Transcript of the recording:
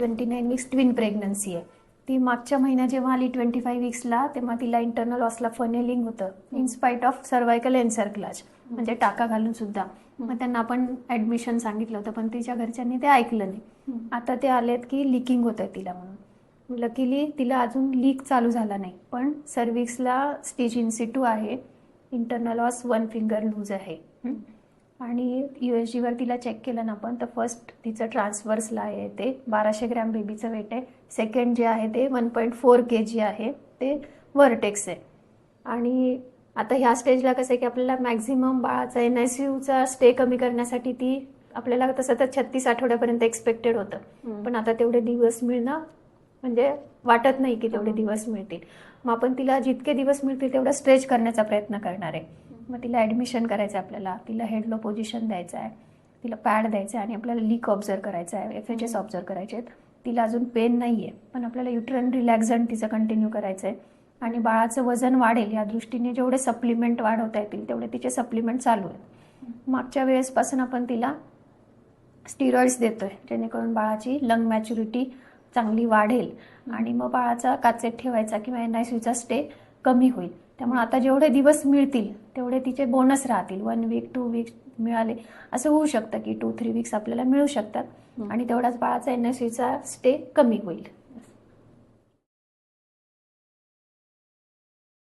Twenty nine weeks twin pregnancy आहे. ती मागच्या महिन्यात जेव्हा आली ट्वेंटी फाईव्ह वीक्सला तेव्हा तिला इंटरनल लॉसला फनेलिंग होतं in spite of cervical cerclage म्हणजे टाका घालून सुद्धा. मग त्यांना आपण ऍडमिशन सांगितलं होतं पण तिच्या घरच्यांनी ते ऐकलं नाही. आता ते आलेत की लिकिंग होत आहे तिला म्हणून. लकीली तिला अजून लीक चालू झाला नाही पण सर्विक्सला स्टेज इन्सिटू आहे. Internal os one finger loose आहे. आणि यू एस जीवर तिला चेक केलं ना आपण तर फर्स्ट तिचं ट्रान्सवर्सला आहे ते. बाराशे ग्रॅम बेबीचं वेट आहे. सेकंड जे आहे ते one point four K G आहे. ते वर्टेक्स आहे. आणि आता ह्या स्टेजला कसं आहे की आपल्याला मॅक्झिमम बाळाचा एन आय सी यूचा स्टे कमी करण्यासाठी ती आपल्याला तसं तर छत्तीस आठवड्यापर्यंत एक्सपेक्टेड होतं. पण आता तेवढे दिवस मिळणं म्हणजे वाटत नाही की तेवढे दिवस मिळतील. मग आपण तिला जितके दिवस मिळतील तेवढा स्ट्रेच करण्याचा प्रयत्न करणार आहे. मग तिला ॲडमिशन करायचं आहे आपल्याला. तिला हेडलो पोझिशन द्यायचं आहे तिला पॅड द्यायचं आहे आणि आपल्याला लीक ऑब्झर्व करायचं आहे एफ एच एस ऑब्झर्व करायचे आहेत. तिला अजून पेन नाही आहे पण आपल्याला युट्रन रिलॅक्झंट तिचं कंटिन्यू करायचं आहे आणि बाळाचं वजन वाढेल या दृष्टीने जेवढे सप्लिमेंट वाढवता येतील तेवढे तिचे सप्लिमेंट चालू आहेत. मागच्या वेळेसपासून आपण तिला स्टिरॉइड्स देतोय जेणेकरून बाळाची लंग मॅच्युरिटी चांगली वाढेल. आणि मग बाळाचा काचेत ठेवायचा किंवा एन आय सीचा स्टे कमी होईल. त्यामुळे आता जेवढे दिवस मिळतील तेवढे तिचे बोनस राहतील. वन वीक टू वीक मिळाले असं होऊ शकतं की टू थ्री वीक्स आपल्याला मिळू शकतात. आणि तेवढाच बाळाचा एन सीचा स्टे कमी होईल.